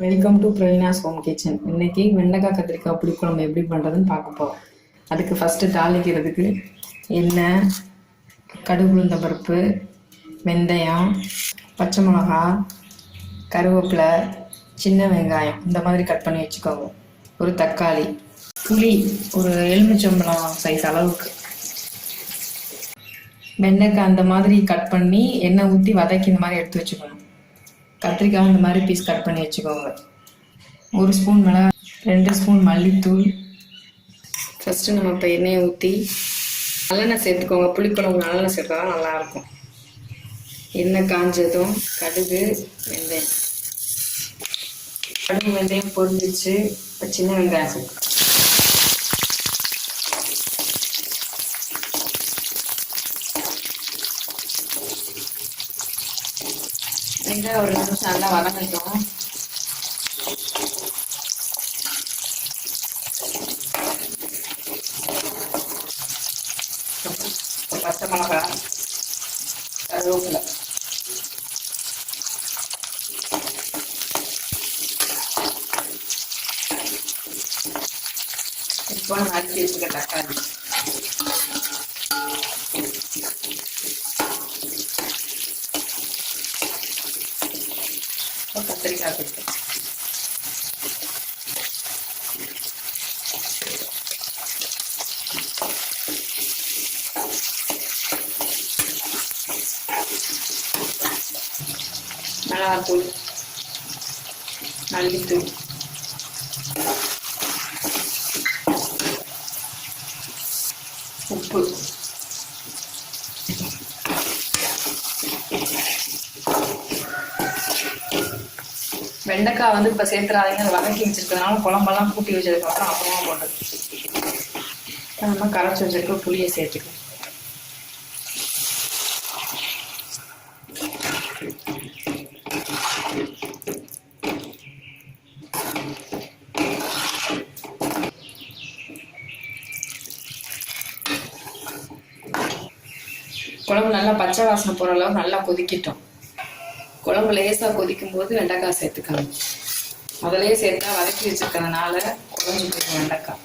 Welcome to Praveena's home kitchen இன்னைக்கு வெண்டைக்காய் கத்திரிக்காய் புளிக்குழம்பு எப்படி பண்ணுறதுன்னு பார்க்க போகிறோம் அதுக்கு ஃபஸ்ட்டு தாளிக்கிறதுக்கு எண்ணெய் கடுகு உளுந்த பருப்பு வெந்தயம் பச்சை மிளகா கருவேப்பிலை சின்ன வெங்காயம் இந்த மாதிரி கட் பண்ணி வச்சுக்கோங்க. ஒரு தக்காளி புளி ஒரு எலுமிச்சம்பழம் சைஸ் அளவுக்கு. வெண்டைக்காய் அந்த மாதிரி கட் பண்ணி எண்ணெய் ஊற்றி வதக்கி இந்த மாதிரி எடுத்து வச்சுக்கணும். கத்திரிக்காய் இந்த மாதிரி பீஸ் கட் பண்ணி வச்சுக்கோங்க. ஒரு ஸ்பூன் மிளகா ரெண்டு ஸ்பூன் மல்லித்தூள். ஃபஸ்ட்டு நம்ம இப்போ எண்ணெயை ஊற்றி நல்லெண்ணெய் சேர்த்துக்கோங்க. புளிக்குழம்பு நல்லெண்ணெய் சேர்த்தா தான் நல்லாயிருக்கும். எண்ணெய் காஞ்சதும் கடுகு வெந்தயம். கடுகு வெந்தயம் பொரிஞ்சிச்சு. இப்போ சின்ன வெங்காயம் சேர்த்து வெங்காயம் ஒரு நிமிஷம் நல்லா வதங்கட்டும் பச்சை மிளகா கருவேப்பிலை. இப்போ நம்ம அரிசி வச்சுக்க தக்காளி. இப்போ கத்திரிக்காய் கொடுத்து மிளகாத்தூள் மல்லித்தூள் வெண்டைக்காய் வந்து இப்போ சேர்த்துறாதீங்க அதை வதக்கி வச்சிருக்கிறதுனால குழம்பெல்லாம் கூட்டி வச்சதுக்கப்புறம் அப்புறமா போட்டது நம்ம கரைச்சி வச்சிருக்க புளியை சேர்த்துக்கலாம். குழம்பு நல்லா பச்சை வாசனை போகிற அளவு நல்லா கொதிக்கிட்டோம். குழம்பு லேசாக கொதிக்கும் போது வெண்டைக்காய் சேர்த்துக்கணும். முதலே சேர்த்தா வதக்கி வச்சிருக்கிறதுனால குழஞ்சு போயிடும் வெண்டைக்காய்.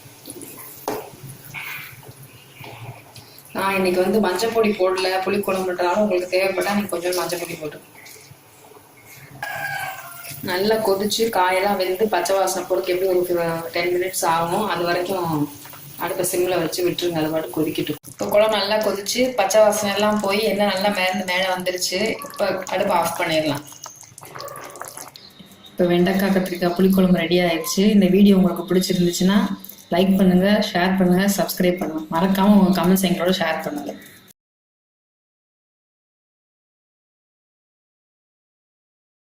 நான் இன்னைக்கு வந்து மஞ்சள் பொடி போடல புளி குழம்புன்றாலும் உங்களுக்கு தேவைப்பட்டா நீங்க கொஞ்சம் மஞ்சள் பொடி போட்டு நல்லா கொதிச்சு காயெல்லாம் வெந்து பச்சை வாசனை போறதுக்கு எப்படி ஒரு டென் மினிட்ஸ் ஆகும் அது வரைக்கும் அடுப்பை சிம்மில் வச்சு விட்டுருங்க. அது பாட்டு கொதிக்கிட்டு இப்போ குழம்பு நல்லா கொதிச்சு பச்சை வாசனை எல்லாம் போய் எண்ணெய் நல்லா மேலே மேலே வந்துருச்சு இப்போ அடுப்பு ஆஃப் பண்ணிடலாம். இப்போ வெண்டைக்காய் கத்திரிக்காய் புளிக்குழம்பு ரெடி ஆயிடுச்சு. இந்த வீடியோ உங்களுக்கு பிடிச்சிருந்துச்சுன்னா லைக் பண்ணுங்க ஷேர் பண்ணுங்க சப்ஸ்கிரைப் பண்ணுங்கள் மறக்காம உங்க கமெண்ட்ஸ் எங்களோட ஷேர் பண்ணுங்கள்